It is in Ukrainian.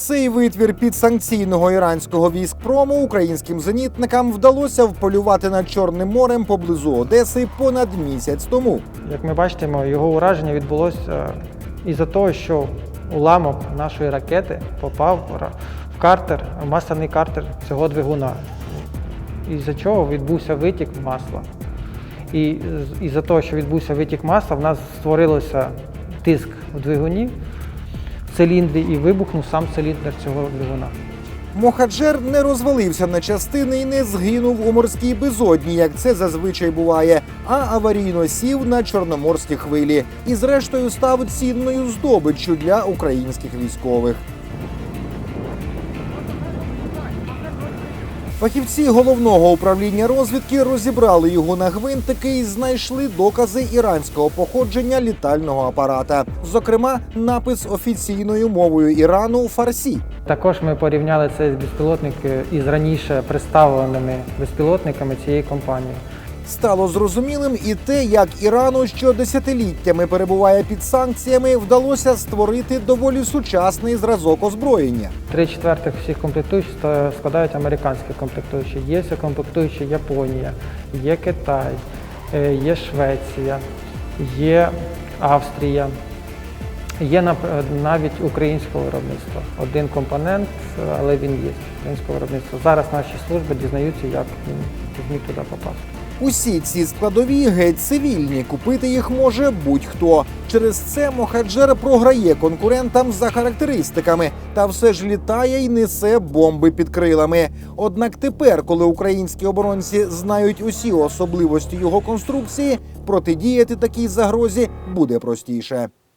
Цей витвір підсанкційного іранського військпрому українським зенітникам вдалося вполювати над Чорним морем поблизу Одеси понад місяць тому. Як ми бачимо, його ураження відбулося із-за того, що уламок нашої ракети попав в картер, масляний картер цього двигуна. Із-за чого відбувся витік масла. І із-за того, що відбувся витік масла, в нас створилося тиск в двигуні, циліндрі і вибухнув сам циліндр цього двигуна. Мохаджер не розвалився на частини і не згинув у морській безодні, як це зазвичай буває, а аварійно сів на чорноморські хвилі і, зрештою, став цінною здобиччю для українських військових. Фахівці головного управління розвідки розібрали його на гвинтики і знайшли докази іранського походження літального апарата, зокрема, напис офіційною мовою Ірану фарсі. Також ми порівняли цей безпілотник е, із раніше представленими безпілотниками цієї компанії. Стало зрозумілим і те, як Ірану, що десятиліттями перебуває під санкціями, вдалося створити доволі сучасний зразок озброєння. Три четвертих всіх комплектуючих складають американські комплектуючі. Є комплектуючі Японія, є Китай, е, є Швеція, є Австрія, є нап- навіть українського виробництва. Один компонент, але він є українського виробництва. Зараз наші служби дізнаються, як він зміг туди попасти. Усі ці складові геть цивільні. Купити їх може будь-хто. Через це Мохаджер програє конкурентам за характеристиками, та все ж літає і несе бомби під крилами. Однак тепер, коли українські оборонці знають усі особливості його конструкції, протидіяти такій загрозі буде простіше.